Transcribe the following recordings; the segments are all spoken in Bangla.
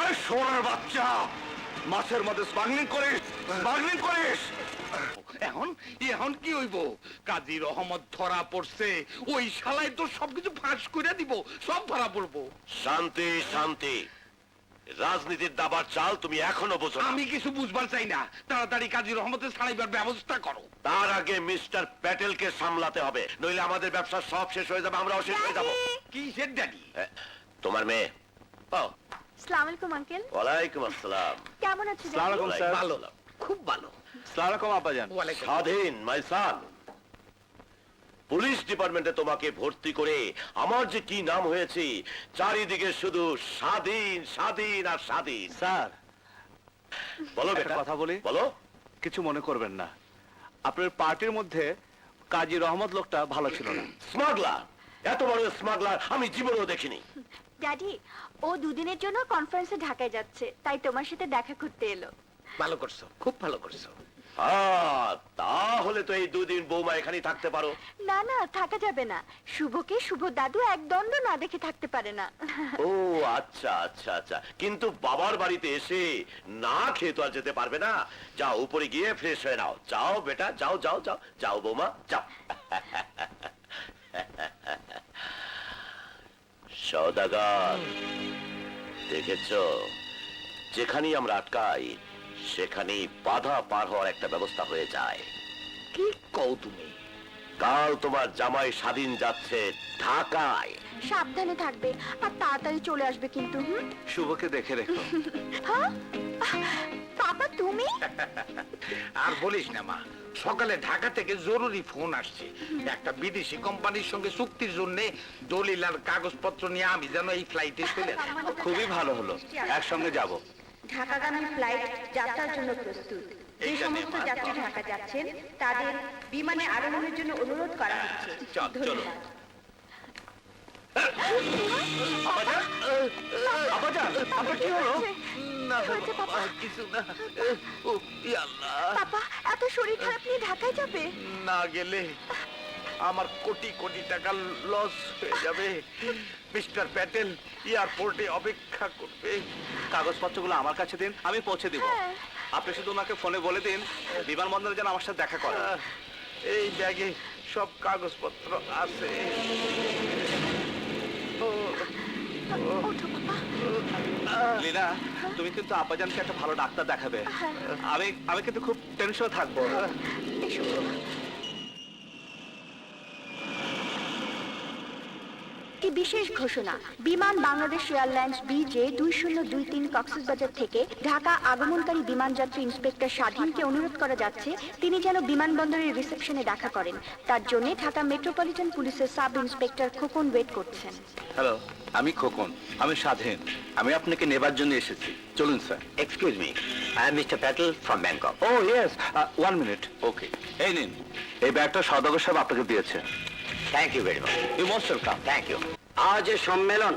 আরে সোনার বাচ্চা। মাছের মধ্যে স্মাগলিং করিস স্মাগলিং করিস। এখন এখন কি হইব? কাজী রহমত ধরা পড়ছে ওই শালায় তো সবকিছু ফাঁস করে দিব সব ধরা পড়ব। শান্তি শান্তি। রাজনীতির দাবার চাল তুমি এখনও বোঝো আমি কিছু বুঝবার চাই না। তাড়াতাড়ি কাজী রহমতের ছাড়াইবার ব্যবস্থা করো। তার আগে মিস্টার প্যাটেলকে সামলাতে হবে নইলে আমাদের ব্যবসা সব শেষ হয়ে যাবে আমরাও শেষ হয়ে যাব। কি সে ড্যাডি? তোমার মেয়ে। ও সালাম আলাইকুম আঙ্কেল। ওয়ালাইকুম আসসালাম। কেমন আছো সালাম আলাইকুম, স্যার। ভালো খুব ভালো। আব্বাজান। ওয়ালাইকুম। স্বাধীন মাই সান। পুলিশ ডিপার্টমেন্টে তোমাকে ভর্তি করে আমার যে কি নাম হয়েছে চারিদিকে শুধু স্বাধীন স্বাধীন আর স্বাধীন। স্যার বলো বেটা। কথা বলি? বলো। কিছু মনে করবেন না। আপনার পার্টির মধ্যে কাজী রহমত লোকটা ভালো ছিল না। স্মাগলার। এত বড় স্মাগলার আমি জীবনেও দেখিনি। ড্যাডি ও দুদিনের জন্য কনফারেন্সে ঢাকায় যাচ্ছে তাই তোমার সাথে দেখা করতে এলো। ভালো করছ খুব ভালো করছ। তাহলে তো এই দুদিন বৌমা এখানেই থাকতে পারো। না না থাকা যাবে না। শুভকে শুভ দাদু এক দণ্ড না দেখে থাকতে পারে না। ও আচ্ছা আচ্ছা আচ্ছা। কিন্তু বাবার বাড়িতে এসে না খেয়ে তো আর যেতে পারবে না। যাও উপরে গিয়ে ফ্রেশ হয়ে নাও। যাও বেটা যাও যাও যাও। যাও বৌমা যাও। সদাগর। দেখেছ? যেখানেই আমরা আটকাই সেখানেই বাধা পার হওয়ার একটা ব্যবস্থা হয়ে যায়। কি কও তুমি? কাল তোমার জামাই স্বাধীন যাচ্ছে ঢাকায়। সাবধানে থাকবে আর তাড়াতাড়ি চলে আসবে কিন্তু হুম? শুভকে দেখে রেখো। হ্যাঁ? তুমি? আর বলিস না মা। সকালে ঢাকা থেকে জরুরি ফোন আসছে। একটা বিদেশি কোম্পানির সঙ্গে চুক্তির জন্য দলিল আর কাগজপত্র নিয়ে আমি যেন এই ফ্লাইটে চলে যাই। খুবই ভালো হলো। একসঙ্গে যাব। ঢাকাগামী ফ্লাইট যাত্রার জন্য প্রস্তুত। যে সমস্ত যাত্রী ঢাকা যাচ্ছেন তাদের বিমানে আরোহণের জন্য অনুরোধ করা হচ্ছে। চল, ধন্যবাদ। আব্বাজান আব্বাজান আপনার কি হলো? না কি হয়েছে, পাপা? বাবা, কিছু না। ও ই আল্লাহ। পাপা এত শরীর খারাপ নিয়ে ঢাকায় যাবে? না গেলে আমার কোটি কোটি টাকা লস হয়ে যাবে। মিস্টার প্যাটেল এয়ারপোর্টে অপেক্ষা করবে। কাগজপত্রগুলো আমার কাছে দিন আমি পৌঁছে দিব। হ্যাঁ। আপনি শুধু ওনাকে ফোনে বলে দিন বিমানবন্দরে যেন আমার সাথে দেখা করে এই ব্যাগে সব কাগজপত্র আছে। ও, ওঠো লীনা তুমি কিন্তু আব্বাজানকে একটা ভালো ডাক্তার দেখাবে। হ্যাঁ। আমি আমি কিন্তু খুব টেনশন থাকব। একটি বিশেষ ঘোষণা। বিমান বাংলাদেশ এয়ারলাইন্স বিজে দুই শূন্য দুই তিন কক্সবাজার থেকে ঢাকা আগমনকারী বিমান যাত্রী ইন্সপেক্টর স্বাধীনকে অনুরোধ করা যাচ্ছে তিনি যেন বিমানবন্দরের রিসেপশনে দেখা করেন। তার জন্য ঢাকা মেট্রোপলিটন পুলিশের সাব ইন্সপেক্টর খোকন ওয়েট করছেন। হ্যালো আমি খোকন আমি স্বাধীন। আমি আপনাকে নেবার জন্য এসেছি। চলুন sir. Excuse me I am mister Patel from Bangkok oh yes one minute okay এই নিন। এই ব্যাগটা সদাগর সাহেব আপনাকে দিয়েছে। Thank you very much you most welcome thank you আজ এর সম্মেলন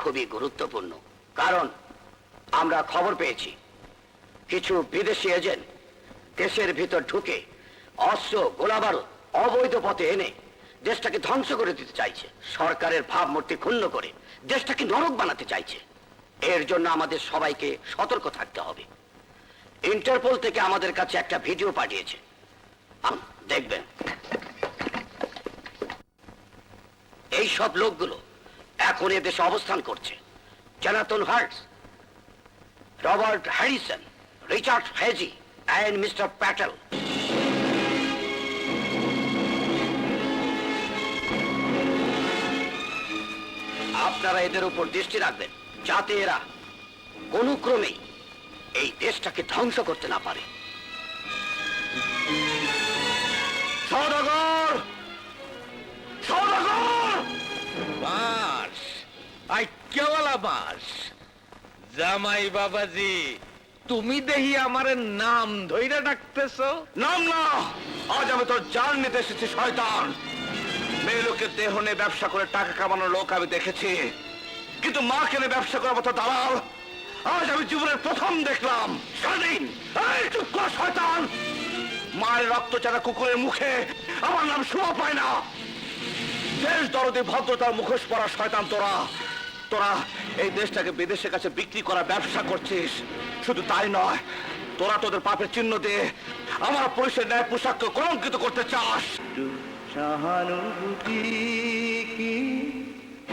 খুবই গুরুত্বপূর্ণ। কারণ আমরা খবর পেয়েছি, কিছু বিদেশি এজেন্ট দেশের ভিতর ঢুকে অস্ত্র, গোলাবারুদ, অবৈধ পথে এনে দেশটাকে ধ্বংস করে দিতে চাইছে। সরকারের ভাবমূর্তি ক্ষুণ্ণ করে দেশটাকে নরক বানাতে চাইছে। এর জন্য আমাদের সবাইকে সতর্ক থাকতে হবে। ইন্টারপোল থেকে আমাদের কাছে একটা ভিডিও পাঠিয়েছে। দেখবেন। এই সব লোকগুলো এখন এদেশে অবস্থান করছে। Jonathan Hearts, Robert Harrison, Richard Hedgie, and mister Patel. আপনারা এদের উপর দৃষ্টি রাখবেন, যাতে এরা কোনো ক্রমেই এই দেশটাকে ধ্বংস করতে না পারে। আইক্যওয়ালা বাস জামাই বাবাজি, তুমি দেখি আমার নাম ধইরা ডাকতেছো? নাম না, আজ আমি তোর জান নিতে এসেছি, শয়তান। মেয়ে লোকের দেহ নিয়ে ব্যবসা করে টাকা কামানোর লোক আমি দেখেছি। কিন্তু মা কেনে ব্যবসা করার মতো দালাল আজ আমি জীবনের প্রথম দেখলাম। এই চুপ কর, শয়তান। মায়ের রক্ত চারা কুকুরের মুখে আমার নাম শোভা পায় না। দেশ দরদি ভদ্রতার মুখোশ পরা শয়তান তোরা। তোরা এই দেশটাকে বিদেশের কাছে বিক্রি করা ব্যবসা করছিস। শুধু তাই নয়, তোরা তোদের পাপের চিহ্ন দিয়ে আমার পুলিশের ন্যায় পোশাককে কলঙ্কিত করতে চাস। সহানুভূতি কি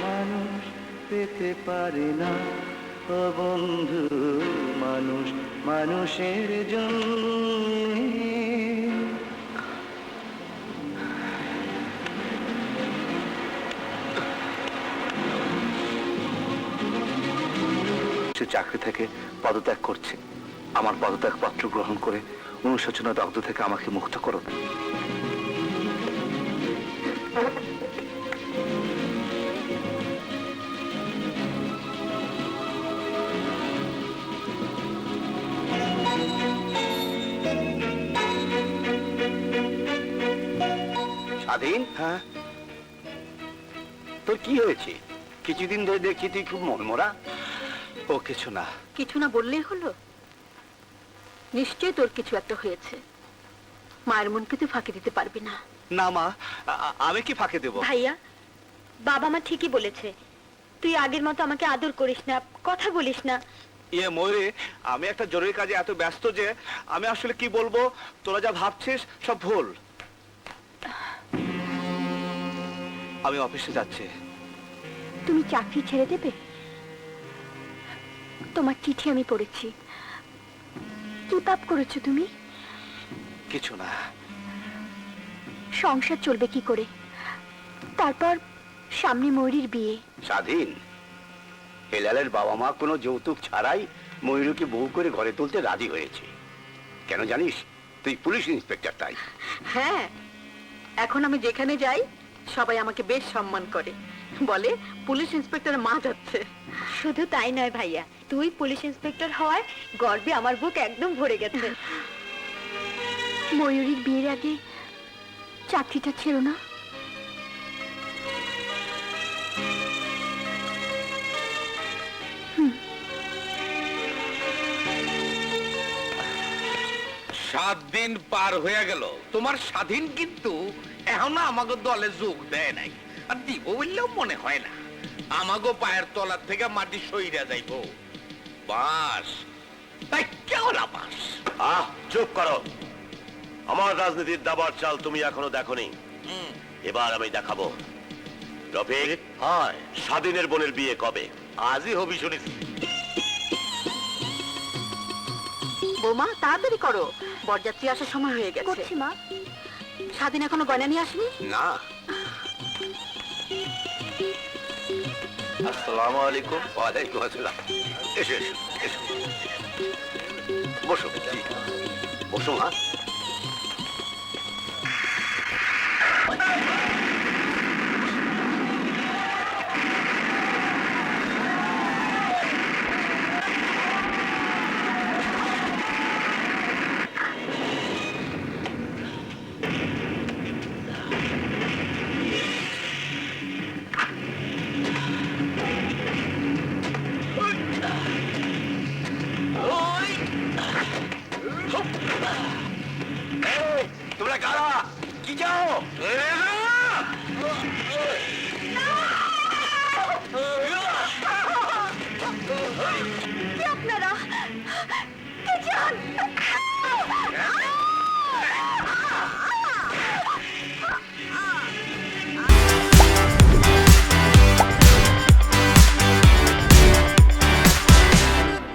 মানুষ পেতে পারে না? ও বন্ধু, মানুষ মানুষের জন্য চাকরি থেকে পদত্যাগ করছে। আমার পদত্যাগ পত্র গ্রহণ করে অনুশোচনা দগ্ধ থেকে আমাকে মুক্ত করো। স্বাধীন? হ্যাঁ। তোর কি হয়েছে? কিছুদিন ধরে দেখছি তুই খুব মনমরা। ও কিছু না। কিছু না বললেই হলো? নিশ্চয়ই তোর কিছু একটা হয়েছে। মায়ের মনকে তুই ফাঁকি দিতে পারবি না। না মা আমি কি ফাঁকে দেব? ভাইয়া বাবা মা ঠিকই বলেছে। তুই আগের মতো আমাকে আদর করিস না কথা বলিস না। ইয়ে ময়ূরে আমি একটা জরুরি কাজে এত ব্যস্ত যে আমি আসলে কি বলব? তোরা যা ভাবছিস সব ভুল। আমি অফিসে যাচ্ছি। তুমি চাকরি ছেড়ে দেবে? তোমার চিঠি আমি পড়েছি। কি পাপ করেছ তুমি? কিছু না। সংসার চলবে কি করে? তারপর সামনে ময়ূরীর বিয়ে। স্বাধীন। হেলালের বাবা মা কোনো যৌতুক ছাড়াই ময়ূরকে বউ করে ঘরে তুলতে রাজি হয়েছে। কেন জানিস? তুই পুলিশ ইন্সপেক্টর তাই। হ্যাঁ এখন আমি যেখানে যাই সবাই আমাকে বেশ সম্মান করে। বলে পুলিশ ইন্সপেক্টর মা যাচ্ছে। শুধু তাই নয় ভাইয়া তুই পুলিশ ইন্সপেক্টর হওয়ায় গর্বে আমার বুক একদম ভরে গেছে। ময়ূরীর বিয়ের আগে চাকরিটা ছিল না। সাত দিন পার হয়ে গেল। তোমার স্বাধীন কিন্তু এখনও আমাকে দলে যোগ দেয় নাই। আর দিব বললেও মনে হয় না। আমাগো পায়ের তলার থেকে মাটি সইরা যাইব। বাস। কেওলা বাস। আহ চুপ করো। আমার রাজনীতির দাবার চাল তুমি এখনও দেখোনি। এবার আমি দেখাবো। রফিক? হয় স্বাধীনের বোনের বিয়ে কবে? আজই হবি শুনেছি। বৌমা তাড়াতাড়ি করো। বরযাত্রী আসার সময় হয়ে গেছে। করছি মা। স্বাধীন এখনও গয়না নিয়ে আসেনি? না। আসসালামু আলাইকুম। ওয়ালাইকুম আসসালাম। 确实是，确实。我说的对，我说完。